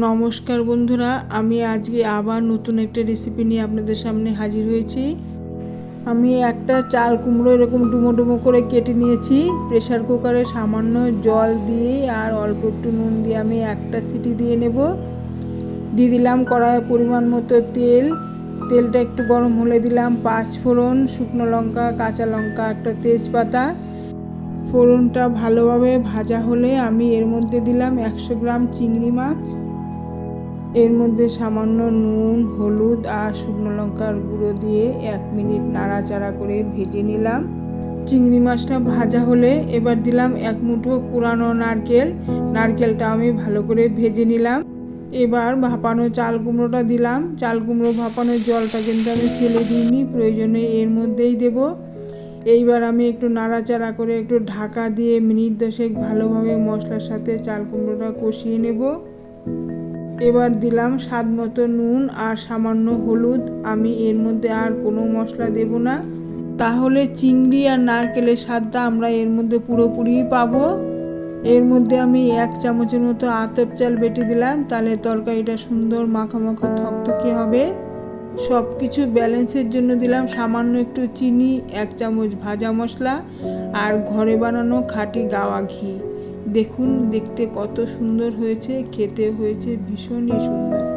নমস্কার বন্ধুরা, আমি আজকে আবার নতুন একটা রেসিপি নিয়ে আপনাদের সামনে হাজির হয়েছি। আমি একটা চাল কুমড়ো এরকম ডুমো ডুমো করে কেটে নিয়েছি। প্রেসার কুকারে সামান্য জল দিয়ে আর অল্প একটু নুন দিয়ে আমি একটা সিটি দিয়ে নেব। দিয়ে দিলাম কড়াইয়ে পরিমাণ মতো তেল। তেলটা একটু গরম হলে দিলাম পাঁচ ফোড়ন, শুকনো লঙ্কা, কাঁচা লঙ্কা, একটা তেজপাতা। ফোড়নটা ভালোভাবে ভাজা হলে আমি এর মধ্যে দিলাম একশো গ্রাম চিংড়ি মাছ। এর মধ্যে সামান্য নুন, হলুদ আর শুকনো লঙ্কার গুঁড়ো দিয়ে এক মিনিট নাড়াচাড়া করে ভেজে নিলাম। চিংড়ি মাছটা ভাজা হলে এবার দিলাম এক মুঠো কুড়ানো নারকেল। নারকেলটা আমি ভালো করে ভেজে নিলাম। এবার ভাপানো চাল কুমড়োটা দিলাম। চাল কুমড়ো ভাপানোর জলটা কিন্তু আমি ফেলে দিইনি, প্রয়োজনে এর মধ্যেই দেব। এইবার আমি একটু নাড়াচাড়া করে একটু ঢাকা দিয়ে মিনিট দশেক ভালোভাবে মশলার সাথে চাল কুমড়োটা কষিয়ে নেব। এবার দিলাম স্বাদ মতো নুন আর সামান্য হলুদ। আমি এর মধ্যে আর কোনো মশলা দেব না। তাহলে চিংড়ি আর নারকেলের স্বাদটা আমরা এর মধ্যে পুরোপুরি পাবো। এর মধ্যে আমি এক চামচের মতো আতপ চাল বেটে দিলাম। তাহলে তরকারিটা সুন্দর মাখা মাখা থকথকে হবে। সব কিছু ব্যালেন্সের জন্য দিলাম সামান্য একটু চিনি, এক চামচ ভাজা মশলা আর ঘরে বানানো খাঁটি গাওয়া ঘি। দেখুন দেখতে কত সুন্দর হয়েছে খেতে হয়েছে ভীষণই সুন্দর।